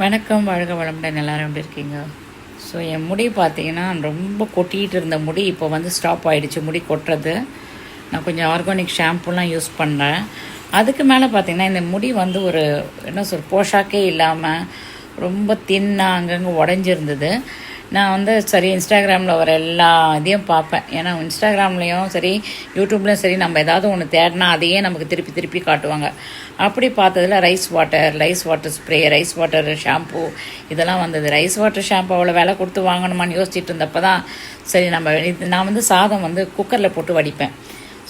வணக்கம் வாழ்க வளமுடன் எல்லாரும் எப்படி இருக்கீங்க? ஸோ என் முடி பார்த்தீங்கன்னா ரொம்ப கொட்டிகிட்டு இருந்த முடி இப்போ வந்து ஸ்டாப் ஆகிடுச்சு முடி கொட்டுறது. நான் கொஞ்சம் ஆர்கானிக் ஷாம்புலாம் யூஸ் பண்ணேன். அதுக்கு மேலே பார்த்தீங்கன்னா இந்த முடி வந்து ஒரு என்ன சொல் போஷாக்கே இல்லாமல் ரொம்ப தின்னாக அங்கங்கே உடஞ்சிருந்தது. நான் வந்து சரி இன்ஸ்டாகிராமில் வர எல்லா இதையும் பார்ப்பேன். ஏன்னா இன்ஸ்டாகிராம்லேயும் சரி யூடியூப்லேயும் சரி நம்ம ஏதாவது ஒன்று தேடினா அதையே நமக்கு திருப்பி திருப்பி காட்டுவாங்க. அப்படி பார்த்ததுல rice water rice water spray rice water shampoo இதெல்லாம் வந்தது. ரைஸ் வாட்டர் ஷாம்பு அவ்வளோ விலை கொடுத்து வாங்கணுமான்னு யோசிச்சுட்டு இருந்தப்போ தான் சரி நம்ம நான் வந்து சாதம் வந்து குக்கரில் போட்டு வடிப்பேன்.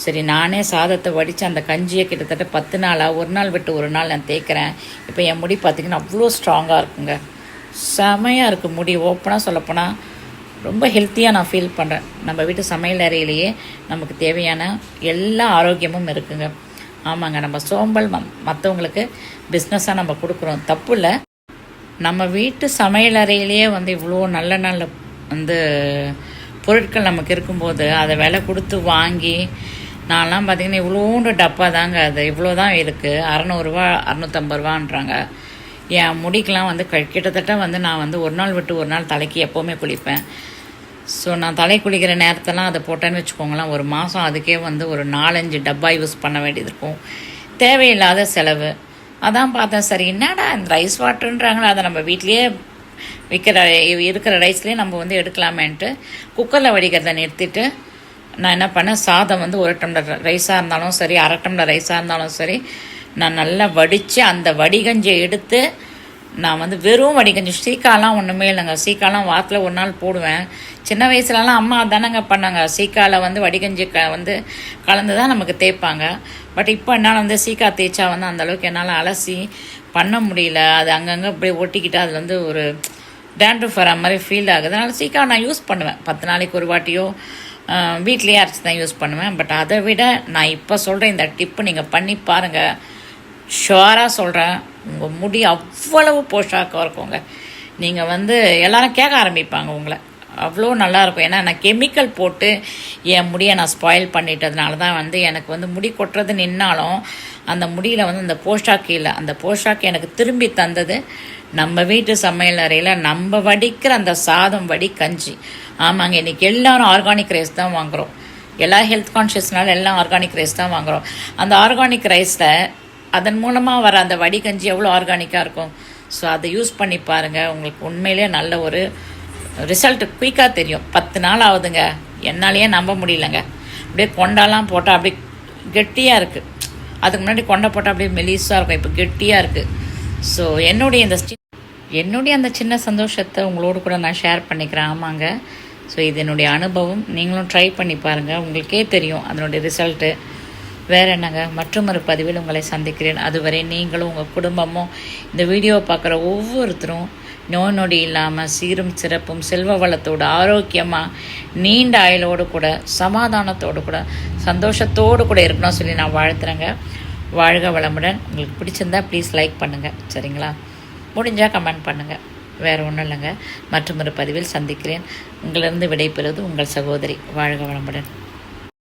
சரி நானே சாதத்தை வடித்து அந்த கஞ்சியை கிட்டத்தட்ட பத்து நாளாக ஒரு நாள் விட்டு ஒரு நாள் நான் தேய்க்கிறேன். இப்போ என் முடி பார்த்திங்கன்னா அவ்வளோ ஸ்ட்ராங்காக இருக்குங்க. செமையாக இருக்குது முடி ஓப்பனாக சொல்லப்போனால் ரொம்ப ஹெல்த்தியாக நான் ஃபீல் பண்ணுறேன் நம்ம வீட்டு சமையல் அறையிலேயே நமக்கு தேவையான எல்லா ஆரோக்கியமும் இருக்குங்க. ஆமாங்க நம்ம சோம்பல் மற்றவங்களுக்கு பிஸ்னஸாக நம்ம கொடுக்குறோம். தப்பு இல்லை. நம்ம வீட்டு சமையல் அறையிலேயே வந்து இவ்வளோ நல்ல நல்ல வந்து பொருட்கள் நமக்கு இருக்கும்போது அதை விலை கொடுத்து வாங்கி நான்லாம் பார்த்திங்கன்னா இவ்வளோண்டு டப்பா தாங்க அது. இவ்வளோ தான் இருக்குது அறநூறுரூவா அறநூற்றம்பது ரூபான்றாங்க. என் முடிக்கெலாம் வந்து கிட்டத்தட்ட வந்து நான் வந்து ஒரு நாள் விட்டு ஒரு நாள் தலைக்கு எப்போவுமே குளிப்பேன். ஸோ நான் தலை குளிக்கிற நேரத்தெல்லாம் அதை போட்டேன்னு வச்சுக்கோங்களேன். ஒரு மாதம் அதுக்கே வந்து ஒரு நாலஞ்சு டப்பா யூஸ் பண்ண வேண்டியது இருக்கும். தேவையில்லாத செலவு. அதான் பார்த்தேன். சரி என்னடா இந்த ரைஸ் வாட்டருன்றாங்களே அதை நம்ம வீட்லேயே விற்கிற இருக்கிற ரைஸ்லேயே நம்ம வந்து எடுக்கலாமேன்ட்டு குக்கரில் வடிக்கிறத நிறுத்திட்டு நான் என்ன பண்ணேன் சாதம் வந்து ஒரு டம்ளர் ரைஸாக இருந்தாலும் சரி அரை டம்ளர் ரைஸாக இருந்தாலும் சரி நான் நல்லா வடித்து அந்த வடிகஞ்சியை எடுத்து நான் வந்து வெறும் வடிகஞ்சி. சீக்காலாம் ஒன்றுமே இல்லைங்க. சீக்காலாம் வாரத்தில் ஒரு நாள் போடுவேன். சின்ன வயசுலலாம் அம்மா தானேங்க பண்ணாங்க. சீக்கால வந்து வடிகஞ்சி க வந்து கலந்து தான் நமக்கு தேய்ப்பாங்க. பட் இப்போ என்னால் வந்து சீக்கா தேய்ச்சா வந்து அந்த அளவுக்கு என்னால் அலசி பண்ண முடியல. அது அங்கங்கே அப்படியே ஒட்டிக்கிட்டு அதில் வந்து ஒரு டேண்ட்ரஃப் வர மாதிரி ஃபீல் ஆகுது. அதனால் சீக்கா நான் யூஸ் பண்ணுவேன். பத்து நாளைக்கு ஒரு வாட்டியோ வீட்லேயே அரைச்சி தான் யூஸ் பண்ணுவேன். பட் அதை விட நான் இப்போ சொல்கிற இந்த டிப்பு நீங்கள் பண்ணி பாருங்கள் ஷுவராக சொல்கிறேன் உங்கள் முடி அவ்வளவு போஷாக்காக இருக்குங்க. நீங்கள் வந்து எல்லாரும் கேட்க ஆரம்பிப்பாங்க உங்களை. அவ்வளோ நல்லாயிருக்கும் ஏன்னா நான் கெமிக்கல் போட்டு என் முடியை நான் ஸ்பாயில் பண்ணிட்டதுனால தான் வந்து எனக்கு வந்து முடி கொட்டுறது நின்னாலும் அந்த முடியில் வந்து அந்த போஷாக்கு இல்லை. அந்த போஷாக்கு எனக்கு திரும்பி தந்தது நம்ம வீட்டு சமையல் அறையில் நம்ம வடிக்கிற அந்த சாதம் வடி கஞ்சி. ஆமாங்க இன்றைக்கி எல்லோரும் ஆர்கானிக் ரைஸ் தான் வாங்குகிறோம் எல்லா ஹெல்த் கான்ஷியஸ்னால எல்லாம் ஆர்கானிக் ரைஸ் தான் வாங்குகிறோம் அந்த ஆர்கானிக் ரைஸில் அதன் மூலமாக வர அந்த வடிகஞ்சி எவ்வளோ ஆர்கானிக்காக இருக்கும். ஸோ அதை யூஸ் பண்ணி பாருங்கள் உங்களுக்கு உண்மையிலேயே நல்ல ஒரு ரிசல்ட் குயிக்காக தெரியும். பத்து நாள் ஆகுதுங்க. என்னாலேயே நம்ப முடியலங்க. அப்படியே கொண்டாலாம் போட்டால் அப்படியே கெட்டியாக இருக்குது அதுக்கு முன்னாடி கொண்டை போட்டால் அப்படியே மெலிஸாக இருக்கும். இப்போ கெட்டியாக இருக்குது ஸோ என்னுடைய இந்த என்னுடைய அந்த சின்ன சந்தோஷத்தை உங்களோடு கூட நான் ஷேர் பண்ணிக்கிறேன். ஆமாங்க. ஸோ இது என்னுடைய அனுபவம். நீங்களும் ட்ரை பண்ணி பாருங்கள் உங்களுக்கே தெரியும் அதனுடைய ரிசல்ட்டு வேற என்னங்க? மற்றொரு பதிவில் உங்களை சந்திக்கிறேன். அதுவரை நீங்களும் உங்கள் குடும்பமும் இந்த வீடியோவை பார்க்குற ஒவ்வொருத்தரும் நோய் நொடி இல்லாமல் சீரும் சிறப்பும் செல்வ வளத்தோடு ஆரோக்கியமாக நீண்ட ஆயுளோடு கூட சமாதானத்தோடு கூட சந்தோஷத்தோடு கூட இருக்கணும்னு சொல்லி நான் வாழ்த்துறேங்க. வாழ்க வளமுடன். உங்களுக்கு பிடிச்சிருந்தா ப்ளீஸ் லைக் பண்ணுங்கள் சரிங்களா? முடிஞ்சால் கமெண்ட் பண்ணுங்கள் வேறு ஒன்றும் இல்லைங்க. மற்றொரு பதிவில் சந்திக்கிறேன். உங்களிருந்து விடைபெறுவது உங்கள் சகோதரி. வாழ்க வளமுடன்.